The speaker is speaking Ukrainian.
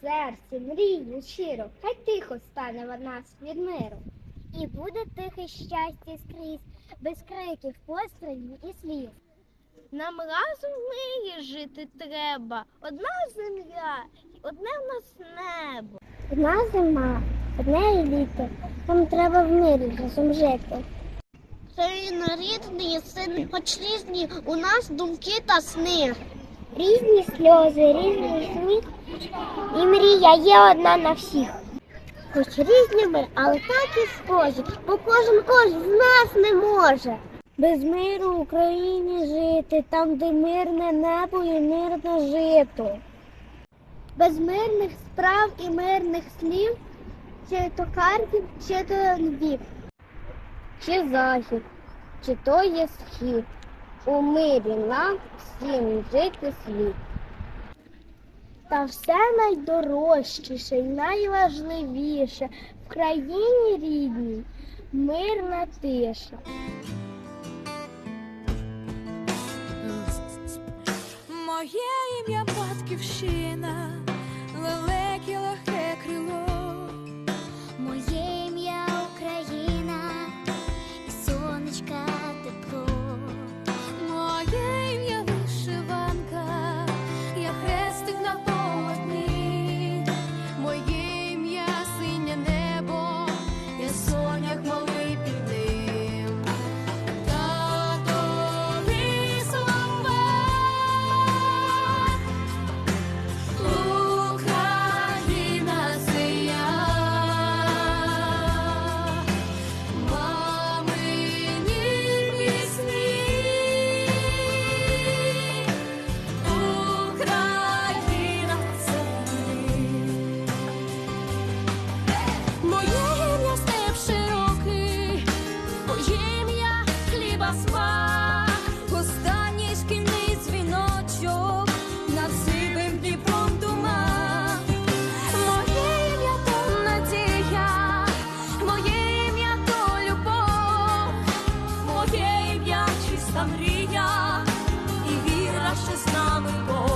Серці мрію щиро, хай тихо стане вона від миру. І буде тихе щастя скрізь, без криків, пострілів і сліз. Нам разом в мирі жити треба. Одна земля, одне в нас небо. Одна зима, одне літо. Нам треба в мирі разом жити. Країна рідний син, хоч різні у нас думки та сни. Різні сльози, різний сміх, і мрія є одна на всіх. Хоч різні ми, але так і схожі, бо кожен кожен з нас не може. Без миру в Україні жити, там, де мирне небо і мирне жито. Без мирних справ і мирних слів, чи то Харків, чи то Львів, чи захід, чи то є схід. У мирі нам всім жити слід. Та все найдорожчіше і найважливіше в країні рідній мирна тиша. Моє ім'я батьківщина, Мрія і віра, що з нами Бог.